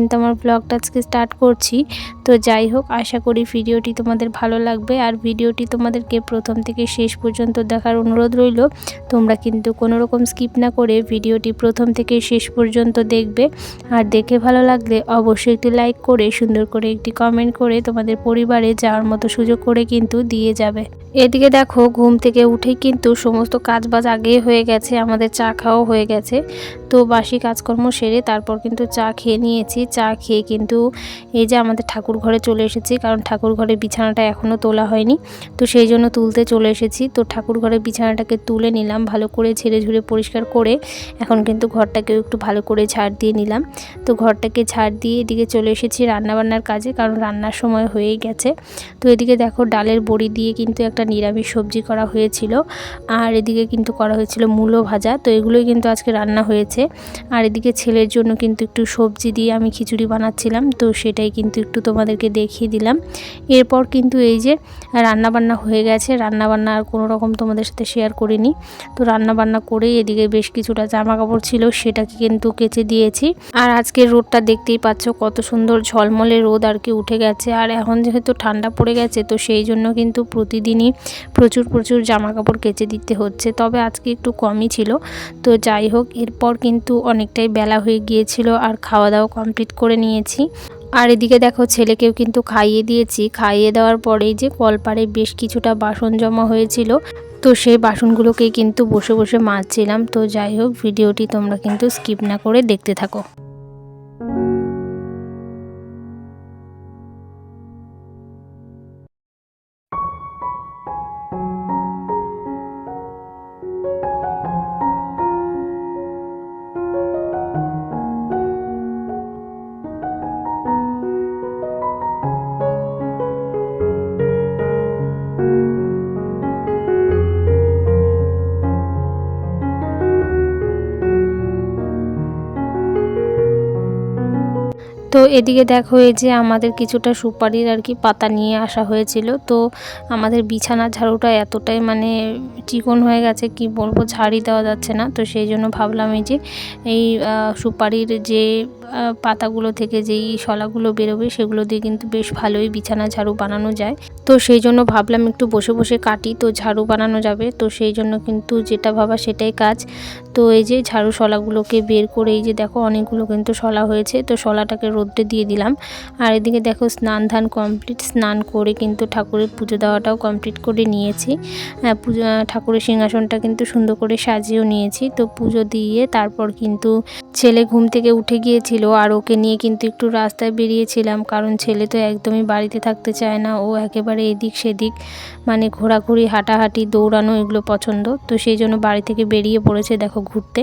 কিন্তু আমার ব্লগটা আজকে স্টার্ট করছি। তো যাই হোক, আশা করি ভিডিওটি তোমাদের ভালো লাগবে। আর ভিডিওটি তোমাদেরকে প্রথম থেকে শেষ পর্যন্ত দেখার অনুরোধ রইল, তোমরা কিন্তু কোনো রকম স্কিপ না করে ভিডিওটি প্রথম থেকে শেষ পর্যন্ত দেখবে। আর দেখে ভালো লাগলে অবশ্যই একটি লাইক করে, সুন্দর করে একটি কমেন্ট করে তোমাদের পরিবারে যাওয়ার মতো সুযোগ করে কিন্তু দিয়ে যাবে। এদিকে দেখো, ঘুম থেকে উঠেই কিন্তু সমস্ত কাজ বাজ আগেই হয়ে গেছে, আমাদের চা খাওয়াও হয়ে গেছে। তো বাসি কাজকর্ম সেরে তারপর কিন্তু চা খেয়ে নিয়েছি। চা খেয়ে কিন্তু এই যে আমাদের ঠাকুর ঘরে চলে এসেছি, কারণ ঠাকুর ঘরের বিছানাটা এখনও তোলা হয়নি। তো সেই জন্য তুলতে চলে এসেছি। তো ঠাকুর ঘরের বিছানাটাকে তুলে নিলাম, ভালো করে ঝেড়ে ঝুড়ে পরিষ্কার করে এখন কিন্তু ঘরটাকেও একটু ভালো করে ঝাড় দিয়ে নিলাম। তো ঘরটাকে ঝাড় দিয়ে এদিকে চলে এসেছি রান্নাবান্নার কাজে, কারণ রান্নার সময় হয়েই গেছে। তো এদিকে দেখো ডালের বড়ি দিয়ে কিন্তু একটা নিরামিষ সবজি করা হয়েছিল, আর এদিকে কিন্তু করা হয়েছিল মূলো ভাজা। তো এগুলোই কিন্তু আজকে রান্না হয়েছে। আর এদিকে ছেলের জন্য কিন্তু একটু সবজি দিয়ে আমি খিচুড়ি বানাচ্ছিলাম, তো সেটাই কিন্তু একটু তোমাদেরকে দেখিয়ে দিলাম। এরপর কিন্তু এই যে রান্নাবান্না হয়ে গেছে, রান্নাবান্না আর কোনো রকম তোমাদের সাথে শেয়ার করিনি। তো রান্নাবান্না করেই এদিকে বেশ কিছুটা জামা কাপড় ছিল, সেটাকে কিন্তু কেচে দিয়েছি। আর আজকের রোদটা দেখতেই পাচ্ছ, কত সুন্দর ঝলমলে রোদ আর কি উঠে গেছে। আর এখন যেহেতু ঠান্ডা পড়ে গেছে, তো সেই জন্য কিন্তু প্রতিদিনই প্রচুর প্রচুর জামা কাপড় কেচে দিতে হচ্ছে। তবে আজকে একটু কমই ছিল। তো যাই হোক, এরপর কিন্তু অনেকটাই বেলা হয়ে গিয়েছিল, আর খাওয়া দাওয়া কমপ্লিট করে নিয়েছি। আর এদিকে দেখো ছেলেকেও কিন্তু খাইয়ে দিয়েছি। খাইয়ে দেওয়ার পরেই যে কলপারে বেশ কিছুটা বাসন জমা হয়েছিল, তো সেই বাসনগুলোকে কিন্তু বসে বসে মাজছিলাম। তো যাই হোক, ভিডিওটি তোমরা কিন্তু স্কিপ না করে দেখতে থাকো। তো এদিকে দেখো এই যে আমাদের কিছুটা সুপারির আর কি পাতা নিয়ে আসা হয়েছিল। তো আমাদের বিছানা ঝাড়ুটা এতটাই মানে চিকন হয়ে গেছে কি বলব, ঝাড়ি দেওয়া যাচ্ছে না। তো সেই জন্য ভাবলাম এই যে এই সুপারির যে পাতাগুলো থেকে যেই শলাগুলো বেরোবে সেগুলো দিয়ে কিন্তু বেশ ভালোই বিছানা ঝাড়ু বানানো যায়। তো সেই জন্য ভাবলাম একটু বসে বসে কাটি, তো ঝাড়ু বানানো যাবে। তো সেই জন্য কিন্তু যেটা ভাবা সেটাই কাজ। তো এই যে ঝাড়ু শলাগুলোকে বের করে এই যে দেখো অনেকগুলো কিন্তু শলা হয়েছে, তো শলাটাকে রোদ্রে দিয়ে দিলাম। আর এদিকে দেখো স্নান ধান কমপ্লিট, স্নান করে কিন্তু ঠাকুরের পুজো দেওয়াটাও কমপ্লিট করে নিয়েছি। পুজো ঠাকুরের সিংহাসনটা কিন্তু সুন্দর করে সাজিয়েও নিয়েছি। তো পুজো দিয়ে তারপর কিন্তু ছেলে ঘুম থেকে উঠে গিয়েছিল। আর ওকে নিয়ে কিন্তু একটু রাস্তায় বেরিয়েছিলাম, কারণ ছেলে তো একদমই বাড়িতে থাকতে চায় না। ও একেবারে এদিক সেদিক মানে ঘোরাঘুরি, হাঁটাহাঁটি, দৌড়ানো এগুলো পছন্দ। তো সেই জন্য বাড়ি থেকে বেরিয়ে পড়েছে, দেখো, ঘুরতে।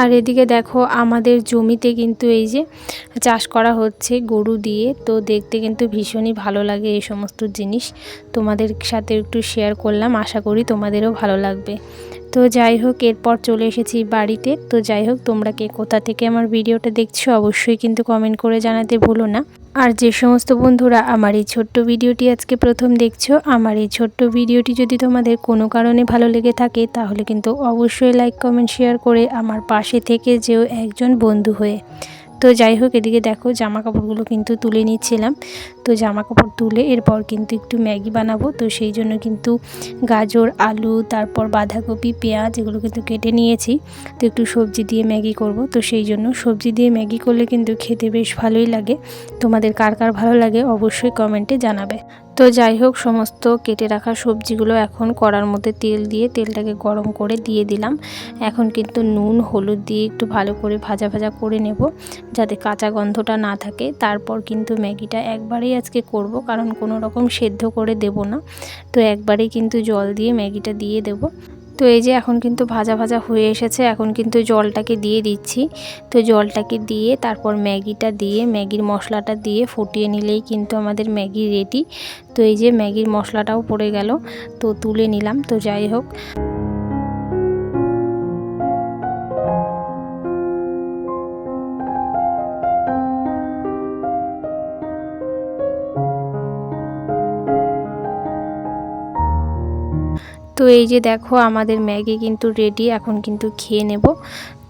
আর এদিকে দেখো আমাদের জমিতে কিন্তু এই যে চাষ করা হচ্ছে গরু দিয়ে, তো দেখতে কিন্তু ভীষণই ভালো লাগে এই সমস্ত জিনিস। তোমাদের সাথে একটু শেয়ার করলাম, আশা করি তোমাদেরও ভালো লাগবে। তো যাই হোক, এরপর চলে এসেছি বাড়িতে। তো যাই হোক, তোমরা কে কোথা থেকে আমার ভিডিওটা দেখছ অবশ্যই কিন্তু কমেন্ট করে জানাতে ভুলো না। আর যে সমস্ত বন্ধুরা আমার এই ছোট্ট ভিডিওটি আজকে প্রথম দেখছ, আমার এই ছোট্ট ভিডিওটি যদি তোমাদের কোনো কারণে ভালো লেগে থাকে, তাহলে কিন্তু অবশ্যই লাইক কমেন্ট শেয়ার করে আমার পাশে থেকে যেও একজন বন্ধু হয়ে। তো যাই হোক, এদিকে দেখো জামা কাপড়গুলো কিন্তু তুলে নিচ্ছিলাম। তো জামা কাপড় তুলে এরপর কিন্তু একটু ম্যাগি বানাবো। তো সেই জন্য কিন্তু গাজর, আলু, তারপর বাঁধাকপি, পেঁয়াজ এগুলো কিন্তু কেটে নিয়েছি। তো একটু সবজি দিয়ে ম্যাগি করব। তো সেই জন্য সবজি দিয়ে ম্যাগি করলে কিন্তু খেতে বেশ ভালোই লাগে। তোমাদের কার কার ভালো লাগে অবশ্যই কমেন্টে জানাবে। তো যাই হোক, সমস্ত কেটে রাখা সবজিগুলো এখন কড়ার মধ্যে তেল দিয়ে তেলটাকে গরম করে দিয়ে দিলাম। এখন কিন্তু নুন, হলুদ দিয়ে একটু ভালো করে ভাজা ভাজা করে নেব যাতে কাঁচা গন্ধটা না থাকে। তারপর কিন্তু ম্যাগিটা একবারেই আজকে করব, কারণ কোনো রকম সেদ্ধ করে দেব না। তো একবারেই কিন্তু জল দিয়ে ম্যাগিটা দিয়ে দেব। তো এই যে এখন কিন্তু ভাজা ভাজা হয়ে এসেছে, এখন কিন্তু জলটাকে দিয়ে দিচ্ছি। তো জলটাকে দিয়ে তারপর ম্যাগিটা দিয়ে, ম্যাগির মশলাটা দিয়ে ফুটিয়ে নিলেই কিন্তু আমাদের ম্যাগি রেডি। তো এই যে ম্যাগির মশলাটাও পড়ে গেল, তো তুলে নিলাম। তো যাই হোক। তো এই যে দেখো আমাদের ম্যাগি কিন্তু রেডি এখন কিন্তু খেয়ে নেব।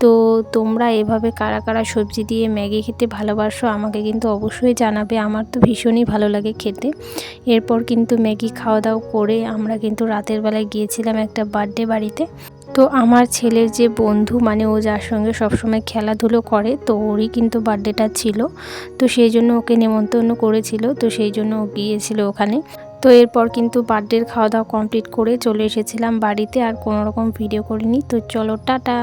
তো তোমরা এভাবে কারা কারা সবজি দিয়ে ম্যাগি খেতে ভালোবাসো আমাকে কিন্তু অবশ্যই জানাবে, আমার তো ভীষণই ভালো লাগে খেতে। এরপর কিন্তু ম্যাগি খাওয়া দাওয়া করে আমরা কিন্তু রাতের বেলায় গিয়েছিলাম একটা বার্থডে বাড়িতে। তো আমার ছেলের যে বন্ধু মানে ও যার সঙ্গে সবসময় খেলাধুলো করে, তো ওরই কিন্তু বার্থডেটা ছিল। তো সেই জন্য ওকে নেমন্তন্ন করেছিল, তো সেই জন্য ও গিয়েছিল ওখানে। তো এরপর কিন্তু বার্থডের খাওয়া দাওয়া কমপ্লিট করে চলে এসেছিলাম বাড়িতে আর কোনো রকম ভিডিও করিনি। তো চলো, টাটা।